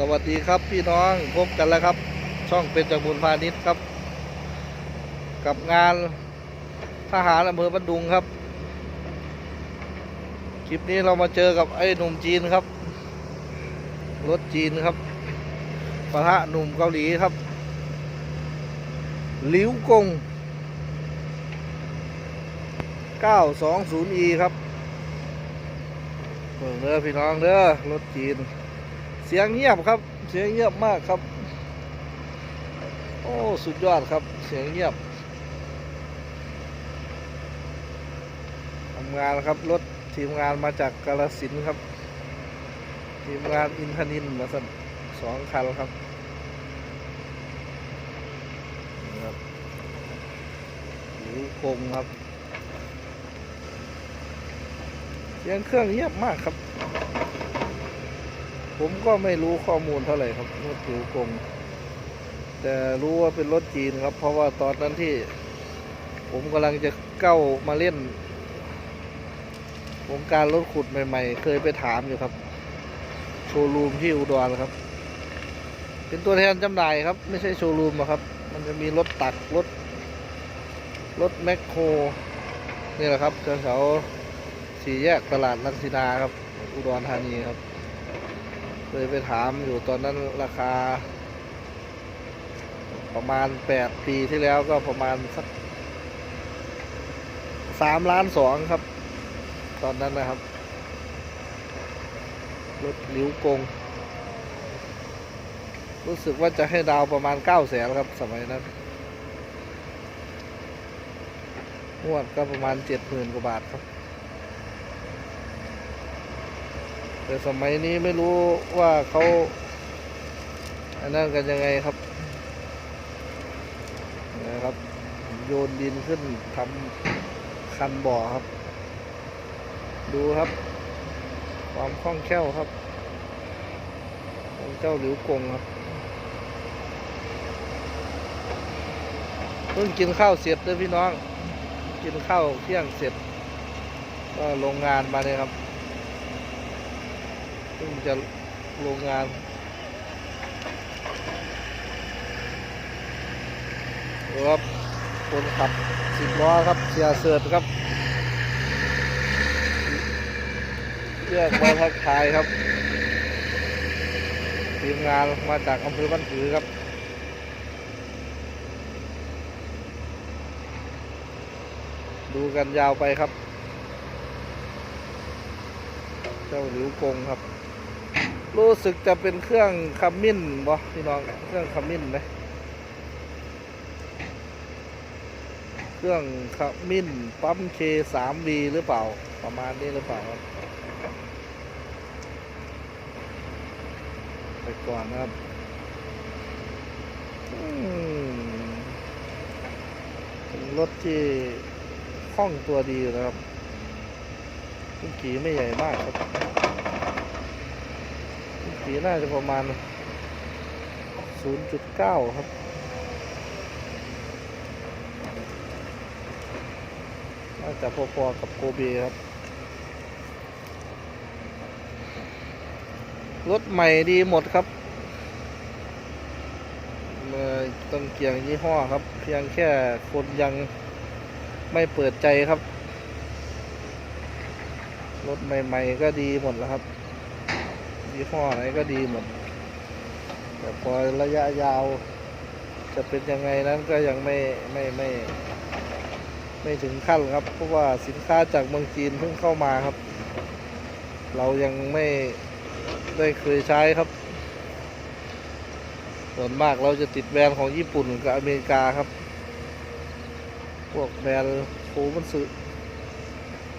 สวัสดีครับพี่น้องพบกันแล้วครับ ช่องเป็นจักบุญพาณิชย์ครับ กับงานทหารอำเภอบันดุงครับ คลิปนี้เรามาเจอกับไอ้หนุ่มจีนครับ รถจีนครับปะทะหนุ่มเกาหลีครับหลิวกง 920e ครับเบิ่งเด้อพี่น้องเด้อรถจีน เสียงเงียบครับ เสียงเงียบมากครับ โอ้สุดยอดครับ เสียงเงียบทำงานครับรถทีมงานมาจากกาลสินครับ ทีมงานอินทนินมาสันสองคันครับนี่ครับหลิวคงครับเสียงเครื่องเงียบมากครับ ผมก็ไม่รู้ข้อมูลเท่าไหร่ครับรถหลิวกงแต่รู้ว่าเป็นรถจีนครับ เพราะว่าตอนนั้นที่ ผมกำลังจะเข้ามาเล่นวงการรถขุดใหม่ๆ เคยไปถามอยู่ครับ โชว์รูมที่อุดรครับ เป็นตัวแทนจำหน่ายครับ ไม่ใช่โชว์รูมอะครับ มันจะมีรถตักรถรถแมคโครนี่แหละครับแถวสี่แยกตลาดลังสินาครับ อุดรธานีครับ เคยไปถามอยู่ตอนนั้นราคา ประมาณแปดปีที่แล้วก็ประมาณสักสามล้านสองครับ ตอนนั้นนะครับ รถลิ้วกง รู้สึกว่าจะให้ดาวประมาณเก้าแสนครับสมัยนั้นงวดก็ประมาณเจ็ดหมื่นกว่าบาทครับ แต่สมัยนี้ไม่รู้ว่าเขาอันนั้นกันยังไงครับนะครับ โยนดินขึ้นทำคันบ่อครับ ดูครับ ความคล่องแคล่วครับของเจ้าหลิวกงครับเพิ่งกินข้าวเสร็จเลยพี่น้อง กินข้าวเที่ยงเสร็จ ก็ลงงานมาเลยครับ เพิ่งจะโรงงานครับคนขับสิบล้อครับเสียเสิร์ตครับเรียกมาทักทายครับทีมงานมาจากอำเภอบ้านผือครับดูกันยาวไปครับ เจ้าหลิวกงครับ รู้สึกจะเป็นเครื่องขมิ้นบ่พี่น้องเครื่องขมิ้นไหมเครื่องขมิ้นปั๊มเคสามวีหรือเปล่าประมาณนี้หรือเปล่าไปก่อนนะครับอืมเป็นรถที่คล่องตัวดีนะครับขี่ไม่ใหญ่มากครับ สีน่าจะประมาณ 0.9 ครับ น่าจะพอๆกับโกเบครับ รถใหม่ดีหมดครับมาต้องเกียงยี่ห้อครับ เพียงแค่คนยังไม่เปิดใจครับ รถใหม่ ๆ ก็ดีหมดแล้วครับ ยี่ห้อไหนก็ดีหมด แต่พอระยะยาว จะเป็นยังไงนั้นก็ยังไม่ไม่ไม่ ไม่ถึงขั้นครับ เพราะว่าสินค้าจากเมืองจีนเพิ่งเข้ามาครับ เรายังไม่ได้เคยใช้ครับ ส่วนมากเราจะติดแบรนด์ของญี่ปุ่นกับอเมริกาครับ พวกแบรนด์โคมันสึ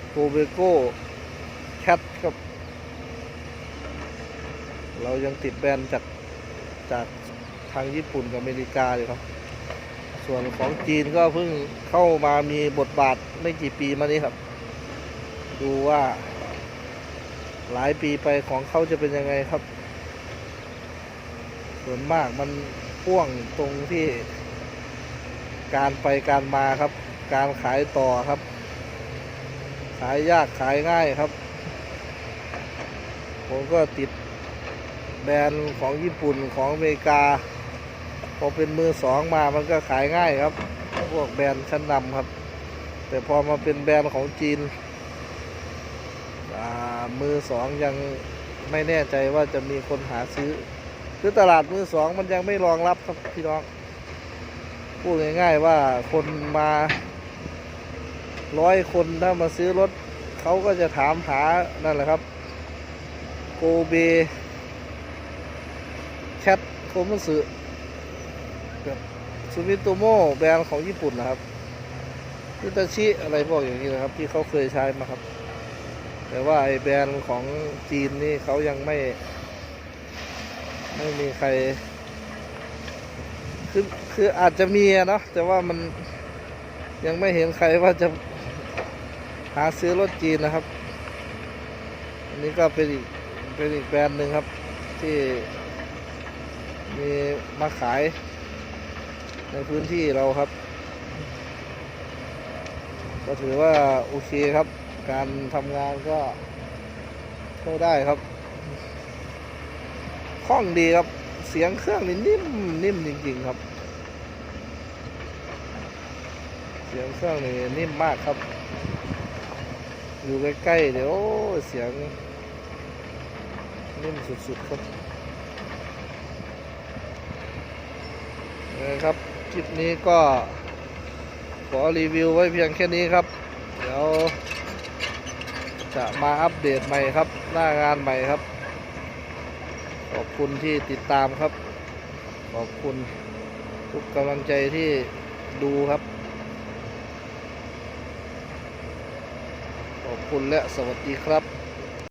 โกเบโก้แคทครับ เรายังติดแบรนด์จากจากทางญี่ปุ่นกับอเมริกาอยู่ครับ ส่วนของจีนก็เพิ่งเข้ามามีบทบาทไม่กี่ปีมานี้ครับ ดูว่าหลายปีไปของเขาจะเป็นยังไงครับ ส่วนมากมันพ่วงตรงที่การไปการมาครับ การขายต่อครับ ขายยากขายง่ายครับ ผมก็ติด แบรนด์ของญี่ปุ่นของอเมริกา พอเป็นมือสองมามันก็ขายง่ายครับ พวกแบรนด์ชั้นนำครับ แต่พอมาเป็นแบรนด์ของจีนมือสองยังไม่แน่ใจว่าจะมีคนหาซื้อ คือตลาดมือสองมันยังไม่รองรับครับพี่น้อง พูดง่ายๆว่าคนมาร้อยคนถ้ามาซื้อรถเขาก็จะถามหานั่นแหละครับ โกเบ โคมัสึกับซูมิโตโมแบรนด์ของญี่ปุ่นนะครับฮิตาชิอะไรพวกอย่างนี้นะครับ ที่เขาเคยใช้มาครับ แต่ว่าไอแบรนด์ของจีนนี่เขายังไม่ ไม่มีใคร คือคืออาจจะมีนะแต่ว่ามันยังไม่เห็นใครว่าจะหาซื้อรถจีนนะครับ อันนี้ก็เป็นอีกเป็นอีกแบรนด์หนึ่งครับ ที่ มีมาขาย ในพื้นที่เราครับ ก็ถือว่าโอเคครับ การทำงานก็ใช้ได้ครับคล่องดีครับ เสียงเครื่องนี่นิ่มนิ่มจริง ๆ ครับ เสียงเครื่องนี่นิ่มมากครับ อยู่ใกล้ๆเดี๋ยวโอ้เสียงนิ่มสุดๆครับ นะครับคลิปนี้ก็ ขอรีวิวไว้เพียงแค่นี้ครับ เดี๋ยว จะมาอัปเดตใหม่ครับ หน้างานใหม่ครับ ขอบคุณที่ติดตามครับ ขอบคุณทุกกำลังใจที่ดูครับ ขอบคุณและสวัสดีครับ